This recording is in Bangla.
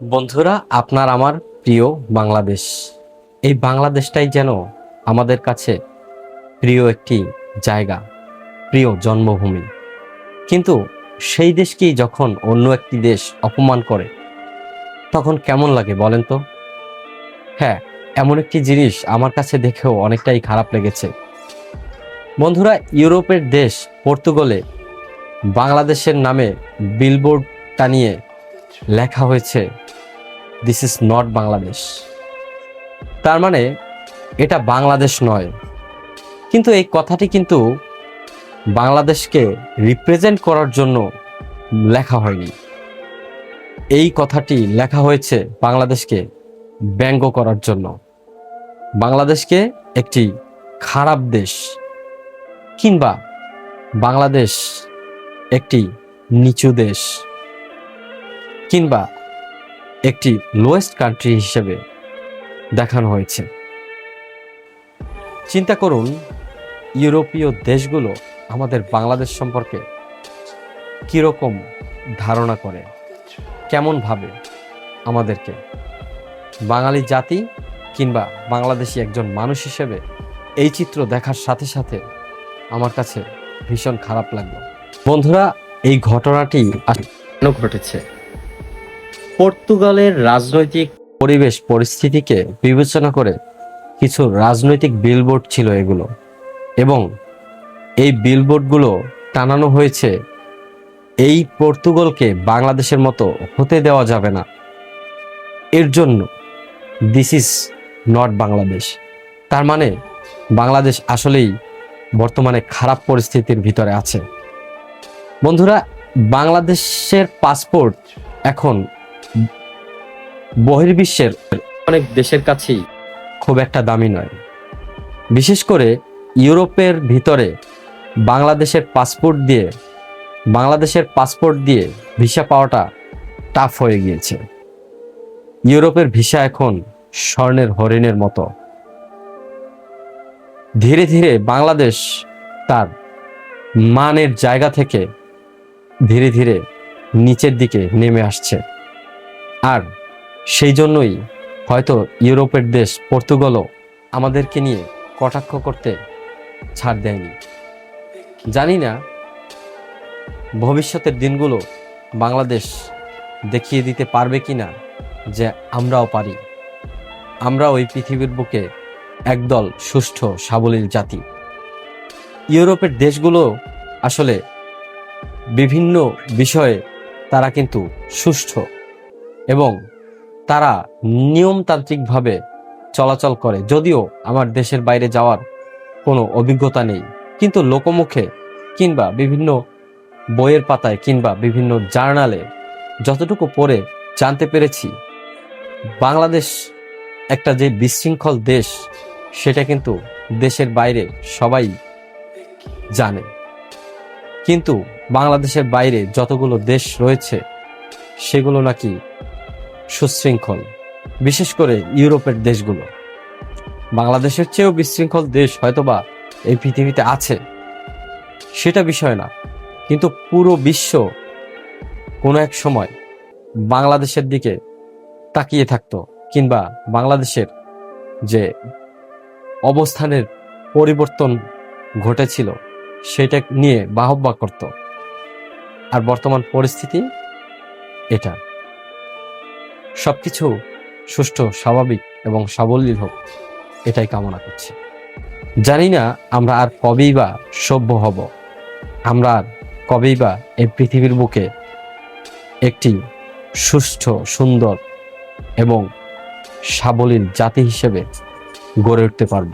বন্ধুরা, আপনার আমার প্রিয় বাংলাদেশ। এই বাংলাদেশটাই যেন আমাদের কাছে প্রিয় একটি জায়গা, প্রিয় জন্মভূমি। কিন্তু সেই দেশকেই যখন অন্য একটি দেশ অপমান করে, তখন কেমন লাগে বলেন তো? হ্যাঁ এমন একটি জিনিস আমার কাছে দেখেও অনেকটাই খারাপ লেগেছে। বন্ধুরা, ইউরোপের দেশ পর্তুগালে বাংলাদেশের নামে বিলবোর্ড টানিয়ে লেখা হয়েছে দিস ইজ নট বাংলাদেশ তার মানে এটা বাংলাদেশ নয়। কিন্তু এই কথাটি কিন্তু বাংলাদেশকে রিপ্রেজেন্ট করার জন্য লেখা হয়নি। এই কথাটি লেখা হয়েছে বাংলাদেশকে ব্যঙ্গ করার জন্য। বাংলাদেশকে একটি খারাপ দেশ কিংবা বাংলাদেশ একটি নিচু দেশ কিংবা একটি লোয়েস্ট কান্ট্রি হিসেবে দেখানো হয়েছে। চিন্তা করুন, ইউরোপীয় দেশগুলো আমাদের বাংলাদেশ সম্পর্কে কীরকম ধারণা করে, কেমন ভাবে আমাদেরকে বাঙালি জাতি কিংবা বাংলাদেশি একজন মানুষ হিসেবে এই চিত্র দেখার সাথে সাথে আমার কাছে ভীষণ খারাপ লাগল। বন্ধুরা, এই ঘটনাটি ঘটেছে? পর্তুগালের রাজনৈতিক পরিবেশ পরিস্থিতিকে বিবেচনা করে কিছু রাজনৈতিক বিলবোর্ড ছিল এগুলো। এবং এই বিলবোর্ডগুলো টানানো হয়েছে, এই পর্তুগালকে বাংলাদেশের মতো হতে দেওয়া যাবে না। এর জন্য দিস ইজ নট বাংলাদেশ। তার মানে বাংলাদেশ আসলেই বর্তমানে খারাপ পরিস্থিতির ভিতরে আছে। বন্ধুরা, বাংলাদেশের পাসপোর্ট এখন বহির্বিশ্বের অনেক দেশের কাছেই খুব একটা দামি নয়। বিশেষ করে ইউরোপের ভিতরে বাংলাদেশের পাসপোর্ট দিয়ে, বাংলাদেশের পাসপোর্ট দিয়ে ভিসা পাওয়াটা টাফ হয়ে গিয়েছে। ইউরোপের ভিসা এখন স্বর্ণের হরিণের মতো। ধীরে ধীরে বাংলাদেশ তার মানের জায়গা থেকে ধীরে ধীরে নিচের দিকে নেমে আসছে। আর সেই জন্যই হয়তো ইউরোপের দেশ পর্তুগালও আমাদেরকে নিয়ে কটাক্ষ করতে ছাড় দেয়নি। জানি না ভবিষ্যতের দিনগুলো বাংলাদেশ দেখিয়ে দিতে পারবে কি না যে আমরাও পারি। আমরা ওই পৃথিবীর বুকে একদল সুষ্ঠু, সাবলীল জাতি। ইউরোপের দেশগুলো আসলে বিভিন্ন বিষয়ে তারা কিন্তু সুষ্ঠু এবং তারা নিয়মতান্ত্রিকভাবে চলাচল করে। যদিও আমার দেশের বাইরে যাওয়ার কোনো অভিজ্ঞতা নেই, কিন্তু লোকমুখে কিংবা বিভিন্ন বইয়ের পাতায় কিংবা বিভিন্ন জার্নালে যতটুকু পড়ে জানতে পেরেছি, বাংলাদেশ একটা যে বিশৃঙ্খল দেশ, সেটা কিন্তু দেশের বাইরে সবাই জানে। কিন্তু বাংলাদেশের বাইরে যতগুলো দেশ রয়েছে, সেগুলো নাকি সুশৃঙ্খল, বিশেষ করে ইউরোপের দেশগুলো। বাংলাদেশের চেয়েও বিশৃঙ্খল দেশ হয়তোবা এই পৃথিবীতে আছে, সেটা বিষয় না। কিন্তু পুরো বিশ্ব কোনো এক সময় বাংলাদেশের দিকে তাকিয়ে থাকতো, কিংবা বাংলাদেশের যে অবস্থানের পরিবর্তন ঘটেছিল, সেটা নিয়ে বাহবা করত। আর বর্তমান পরিস্থিতি এটা। সবকিছু সুষ্ঠু, স্বাভাবিক এবং সাবলীল হোক, এটাই কামনা করছি। জানি না আমরা আর কবেই বা সভ্য হব। আমরা আর কবেই বা এই পৃথিবীর বুকে একটি সুষ্ঠু, সুন্দর এবং সাবলীল জাতি হিসেবে গড়ে উঠতে পারব।